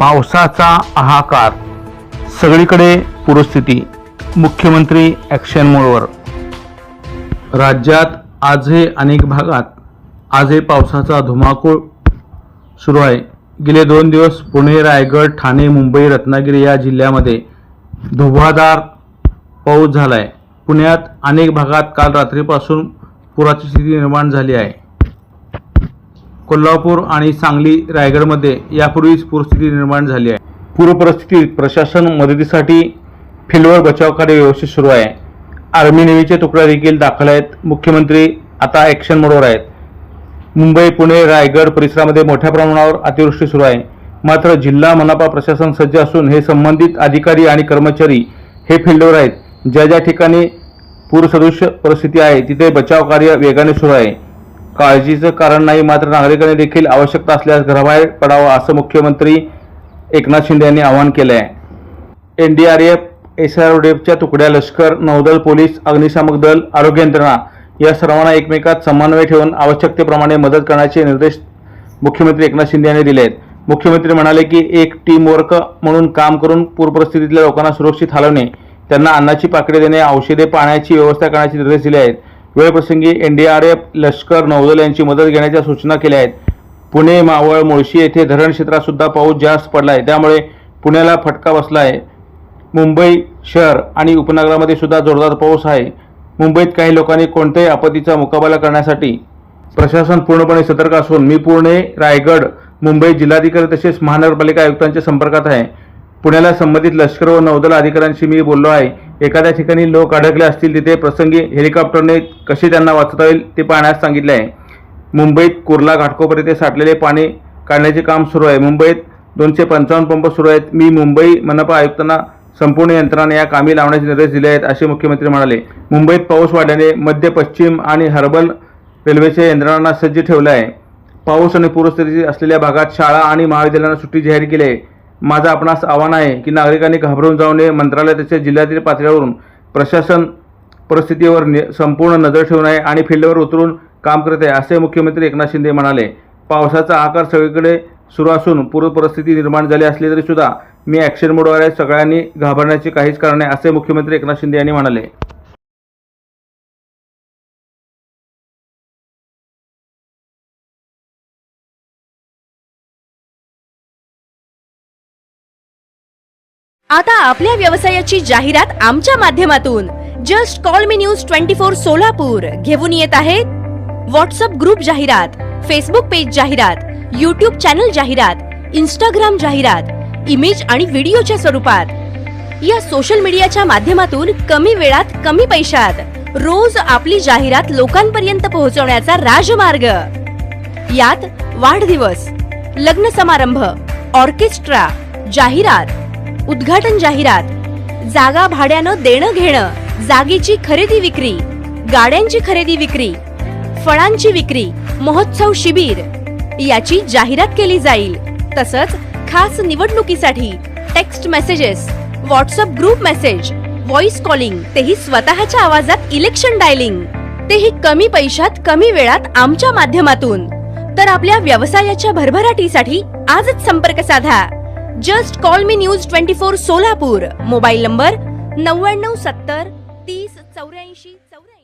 पावसाचा हाहाकार सगळीकडे पूरस्थिती. मुख्यमंत्री ॲक्शन मोडवर. राज्यात आजही अनेक भागात आजही पावसाचा धुमाकूळ सुरू आहे. गेले दोन दिवस पुणे रायगड ठाणे मुंबई रत्नागिरी या जिल्ह्यामध्ये धुवाधार पाऊस झाला आहे पुण्यात अनेक भागात काल रात्रीपासून पुराची स्थिती निर्माण झाली आहे. कोल्हापूर आणि सांगली रायगडमध्ये यापूर्वीच पूरस्थिती निर्माण झाली आहे. पूरपरिस्थितीत प्रशासन मदतीसाठी फिल्डवर बचाव कार्य व्यवस्थित सुरू आहे. आर्मी नेव्हीचे तुकड्या देखील दाखल आहेत. मुख्यमंत्री आता ॲक्शन मोडवर आहेत. मुंबई पुणे रायगड परिसरामध्ये मोठ्या प्रमाणावर अतिवृष्टी सुरू आहे. मात्र जिल्हा मनापा प्रशासन सज्ज असून हे संबंधित अधिकारी आणि कर्मचारी हे फील्डवर आहेत. ज्या ज्या ठिकाणी पूरसदृश परिस्थिती आहे तिथे बचाव कार्य वेगाने सुरू आहे. काळजीचं कारण नाही मात्र नागरिकांनी देखील आवश्यकता असल्यास घराबाहेर पडावं असं मुख्यमंत्री एकनाथ शिंदे यांनी आवाहन केलं आहे N D R F S R एफच्या तुकड्या लष्कर नौदल पोलीस अग्निशामक दल आरोग्य यंत्रणा या सर्वांना एकमेकात समन्वय ठेवून आवश्यकतेप्रमाणे मदत करण्याचे निर्देश मुख्यमंत्री एकनाथ शिंदे यांनी दिले आहेत मुख्यमंत्री म्हणाले की एक टीमवर्क म्हणून काम करून पूरपरिस्थितीतल्या लोकांना सुरक्षित हलवणे त्यांना अन्नाची पाकडे देणे औषधे पाण्याची व्यवस्था करण्याचे निर्देश दिले आहेत. वेळप्रसंगी एनडीआरएफ लष्कर नौदल यांची मदत घेण्याच्या सूचना केल्या आहेत. पुणे मावळ मुळशी येथे धरण क्षेत्रात सुद्धा पाऊस जास्त पडला आहे त्यामुळे पुण्याला फटका बसला आहे मुंबई शहर आणि उपनगरामध्ये सुद्धा जोरदार पाऊस आहे. मुंबईत काही लोकांनी कोणत्याही आपत्तीचा मुकाबला करण्यासाठी प्रशासन पूर्णपणे सतर्क असून मी पुणे रायगड मुंबई जिल्हाधिकारी तसेच महानगरपालिका आयुक्तांच्या संपर्कात आहे. पुण्याला संबंधित लष्कर व नौदल अधिकाऱ्यांशी मी बोललो आहे. एखाद्या ठिकाणी लोक अडकले असतील तिथे प्रसंगी हेलिकॉप्टरने कसे त्यांना वाचवता येईल ते पाहण्यास सांगितले आहे. मुंबईत कुर्ला घाटकोपर येथे साठलेले पाणी काढण्याचे काम सुरू आहे. मुंबईत दोनशे पंचावन्न पंप सुरू आहेत. मी मुंबई मनपा आयुक्तांना संपूर्ण यंत्रणा या कामी लावण्याचे निर्देश दिले आहेत असे मुख्यमंत्री म्हणाले. मुंबईत पाऊस वाढल्याने मध्य पश्चिम आणि हर्बल रेल्वेच्या यंत्रणांना सज्ज ठेवलं आहे. पाऊस आणि पूरस्थिती असलेल्या भागात शाळा आणि महाविद्यालयांना सुट्टी जाहीर केली आहे. माझं आपणास आव्हान आहे की नागरिकांनी घाबरून जाऊ नये. मंत्रालय तसेच जिल्ह्यातील पातळीवरून प्रशासन परिस्थितीवर नि संपूर्ण नजर ठेवून आहे आणि फील्डवर उतरून काम करत आहे असे मुख्यमंत्री एकनाथ शिंदे म्हणाले. पावसाचा आकार सगळीकडे सुरू असून पूर परिस्थिती निर्माण झाली असली तरीसुद्धा मी ॲक्शन मोडवर आहे. सगळ्यांनी घाबरण्याची काहीच कारण नाही असे मुख्यमंत्री एकनाथ शिंदे यांनी म्हणाले. आता आपल्या व्यवसायाची जाहिरात आमच्या माध्यमातून. Just call me news twenty four Solapur. घेऊन येत आहेत व्हॉट्सअप ग्रुप जाहिरात फेसबुक पेज जाहिरात युट्यूब चॅनल जाहिरात इंस्टाग्राम जाहिरात इमेज आणि व्हिडिओच्या स्वरूपात. या सोशल मीडियाच्या माध्यमातून कमी वेळात कमी पैशात रोज आपली जाहिरात लोकांपर्यंत पोहोचवण्याचा राजमार्ग. यात वाढदिवस लग्न समारंभ ऑर्केस्ट्रा जाहिरात उद्घाटन जाहिरात. जागा भाड्यानं देणं घेणं जागेची खरेदी विक्री गाड्यांची खरेदी विक्री फळांची विक्री महोत्सव शिबिर याची जाहिरात केली जाईल. तसंच खास निवडणुकीसाठी text messages WhatsApp group message voice calling तेही स्वतःच्या आवाजात इलेक्शन डायलिंग तेही कमी पैशात कमी वेळात आमच्या माध्यमातून. तर आपल्या व्यवसायाच्या भरभराटीसाठी आजच संपर्क साधा. Just call me news twenty four Solapur mobile number नव्याण्णव सत्तर तीस चौऱ्याऐंशी चौऱ्याऐंशी.